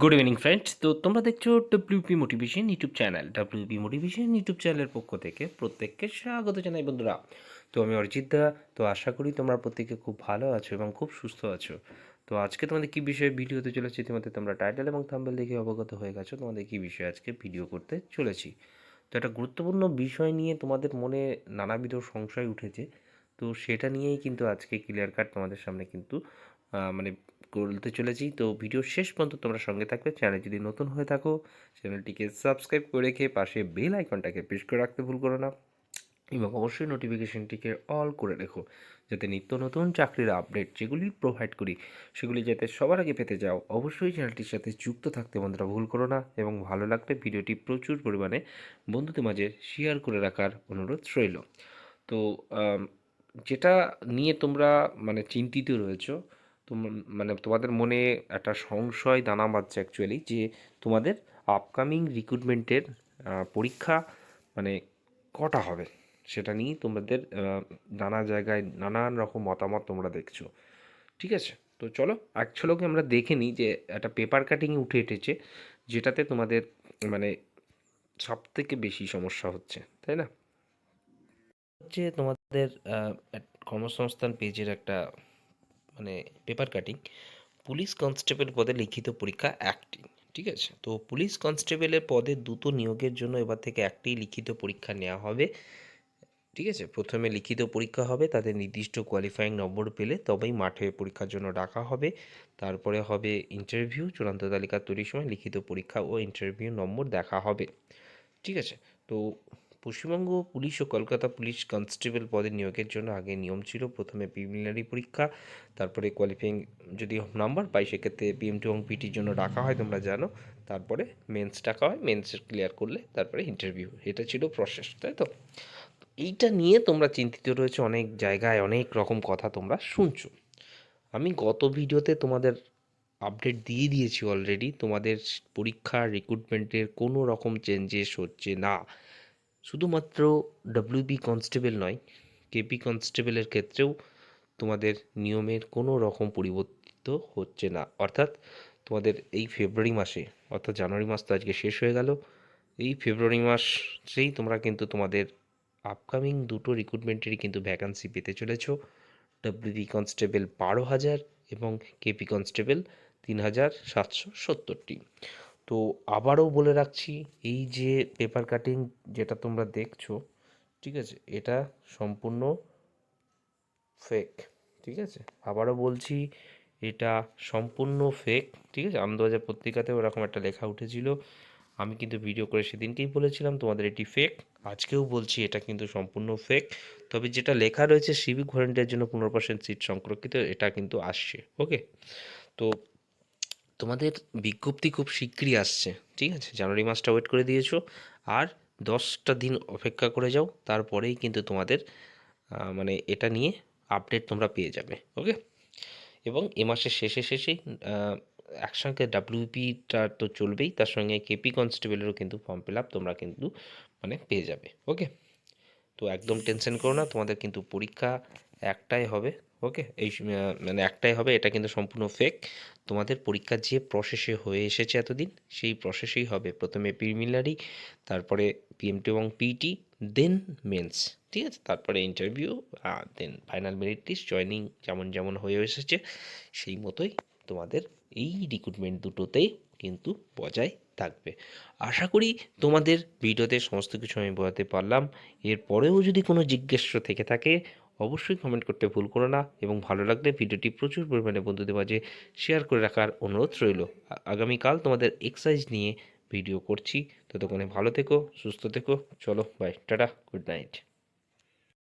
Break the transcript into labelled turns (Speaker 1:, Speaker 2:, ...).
Speaker 1: Good evening friends তো তোমরা দেখছ WP motivation YouTube channel WP motivation YouTube চ্যানেলের পক্ষ থেকে প্রত্যেককে স্বাগত জানাই, বন্ধুরা। তো আমি অরিজিৎ দা তো আশা করি তোমরা প্রত্যেকে খুব ভালো আছো এবং খুব সুস্থ আছো। তো আজকে তোমাদের কী বিষয়ে ভিডিও হতে চলেছে ইতিমধ্যে তোমরা টাইটেল এবং থাম্বেল দেখে অবগত হয়ে গেছো, তোমাদের কী বিষয়ে আজকে ভিডিও করতে চলেছি। তো একটা গুরুত্বপূর্ণ বিষয় নিয়ে তোমাদের মনে নানাবিধ সংশয় উঠেছে। তো সেটা নিয়েই কিন্তু আজকে ক্লিয়ার কাট তোমাদের সামনে কিন্তু মানে করতে চলেছি। তো ভিডিও শেষ পর্যন্ত তোমরা সঙ্গে থাকবে। চ্যানেল যদি নতুন হয়ে থাকো, চ্যানেলটিকে সাবস্ক্রাইব করে রেখে পাশে বেল আইকনটাকে প্রেস করে রাখতে ভুল করো না এবং অবশ্যই নোটিফিকেশনটিকে অল করে রেখো যাতে নিত্য নতুন চাকরির আপডেট যেগুলি প্রোভাইড করি, সেগুলি যাতে সবার আগে পেতে যাও। অবশ্যই চ্যানেলটির সাথে যুক্ত থাকতে বন্ধুরা ভুল করো না এবং ভালো লাগলে ভিডিওটি প্রচুর পরিমাণে বন্ধুদের মাঝে শেয়ার করে রাখার অনুরোধ রইল। তো যেটা নিয়ে তোমরা মানে চিন্তিত রয়েছো তোম মানে তোমাদের মনে একটা সংশয় দানা বাঁধছে অ্যাকচুয়ালি যে তোমাদের আপকামিং রিক্রুটমেন্টের পরীক্ষা মানে কটা হবে? সেটা নিয়ে তোমাদের নানা জায়গায় নানান রকম মতামত তোমরা দেখছ। ঠিক আছে? তো চলো ঝলকে আমরা দেখে নিই যে একটা পেপার কাটিং উঠে এসেছে যেটাতে তোমাদের মানে সব থেকে বেশি সমস্যা হচ্ছে, তাই না? হচ্ছে তোমাদের কর্মসংস্থান পেজের একটা মানে পেপার কাটিং পুলিশ কনস্টেবল পদে লিখিত পরীক্ষা একটি, ঠিক আছে? তো পুলিশ কনস্টেবলের পদে দুটো নিয়োগের জন্য এবার থেকে একটি লিখিত পরীক্ষা নেওয়া হবে, ঠিক আছে? প্রথমে লিখিত পরীক্ষা হবে, তাদের নির্দিষ্ট কোয়ালিফাইং নম্বর পেলে তবেই মাঠে পরীক্ষার জন্য ডাকা হবে। তারপরে হবে ইন্টারভিউ চূড়ান্ত তালিকা তৈরির সময় লিখিত পরীক্ষা ও ইন্টারভিউ নম্বর দেখা হবে, ঠিক আছে? তো পশ্চিমবঙ্গ পুলিশ ও কলকাতা পুলিশ কনস্টেবল পদে নিয়োগের জন্য আগে নিয়ম ছিল, প্রথমে প্রিলিমিনারি পরীক্ষা, তারপরে কোয়ালিফাইং যদি নাম্বার পাই, সেক্ষেত্রে পিএমটি এবং পিটির জন্য ডাকা হয়, তোমরা জানো। তারপরে মেন্স ডাকা হয় মেন্স ক্লিয়ার করলে তারপরে ইন্টারভিউ এটা ছিল প্রসেস তাই তো? এইটা নিয়ে তোমরা চিন্তিত রয়েছে অনেক জায়গায়, অনেক রকম কথা তোমরা শুনছো। আমি গত ভিডিওতে তোমাদের আপডেট দিয়ে দিয়েছি অলরেডি তোমাদের পরীক্ষা রিক্রুটমেন্টের কোনো রকম চেঞ্জেস হচ্ছে না। শুধুমাত্র ডব্লিউবি কনস্টেবল নয় কেপি কনস্টেবলের ক্ষেত্রেও তোমাদের নিয়মের কোনো রকম পরিবর্তিত হচ্ছে না। অর্থাৎ তোমাদের এই ফেব্রুয়ারি মাসে, অর্থাৎ জানুয়ারি মাস তো আজকে শেষ হয়ে গেল, এই ফেব্রুয়ারি মাসেই তোমরা কিন্তু তোমাদের আপকামিং দুটো রিক্রুটমেন্টেরই কিন্তু ভ্যাকান্সি পেতে চলেছো। ডব্লিউবি কনস্টেবল বারো হাজার এবং কেপি কনস্টেবল তিন হাজার সাতশো সত্তরটি। তো আবারও বলে রাখছি, এই যে পেপার কাটিং যেটা তোমরা দেখছ, ঠিক আছে, এটা সম্পূর্ণ ফেক ঠিক আছে? আবারও বলছি, এটা সম্পূর্ণ ফেক ঠিক আছে? আনন্দবাজার পত্রিকাতে ওরকম একটা লেখা উঠেছিল। আমি কিন্তু ভিডিও করে সেদিনকেই বলেছিলাম, তোমাদের এটি ফেক আজকেও বলছি, এটা কিন্তু সম্পূর্ণ ফেক তবে যেটা লেখা রয়েছে সিভিক ভলেন্টিয়ার জন্য পনেরো পার্সেন্ট সিট সংরক্ষিত, এটা কিন্তু আসছে ওকে তো তোমাদের বিজ্ঞপ্তি খুব শীঘ্রই আসছে, ঠিক আছে? জানুয়ারি মাসটা ওয়েট করে দিয়েছ, আর দশটা দিন অপেক্ষা করে যাও, তারপরেই কিন্তু তোমাদের মানে এটা নিয়ে আপডেট তোমরা পেয়ে যাবে ওকে এবং এ মাসের শেষে শেষেই একসঙ্গে ডাব্লিউপিটা তো চলবেই, তার সঙ্গে কেপি কনস্টেবলেরও কিন্তু ফর্ম ফিল আপ তোমরা কিন্তু মানে পেয়ে যাবে ওকে তো একদম টেনশন করো না, তোমাদের কিন্তু পরীক্ষা একটাই হবে ওকে এই মানে একটাই হবে, এটা কিন্তু সম্পূর্ণ ফেক তোমাদের পরীক্ষা যে প্রসেসে হয়ে এসেছে এতদিন, সেই প্রসেসেই হবে। প্রথমে প্রিমিনারি তারপরে পিএমটি এবং পিটি দেন মেন্স ঠিক আছে? তারপরে interview then final merit list joining যেমন যেমন হয়ে এসেছে, সেই মতোই তোমাদের এই রিক্রুটমেন্ট দুটোতেই কিন্তু বজায় থাকবে। আশা করি তোমাদের ভিডিওতে সমস্ত কিছু আমি বোঝাতে পারলাম। এরপরেও যদি কোনো জিজ্ঞাস্য থেকে থাকে অবশ্যই কমেন্ট করতে ভুল করো না এবং ভালো লাগলে ভিডিওটি প্রচুর পরিমাণে বন্ধুদের মাঝে শেয়ার করে রাখার অনুরোধ রইল। আগামীকাল তোমাদের এক্সারসাইজ নিয়ে ভিডিও করছি। ততক্ষণে ভালো থেকো, সুস্থ থেকো, চলো বাই টাটা গুড নাইট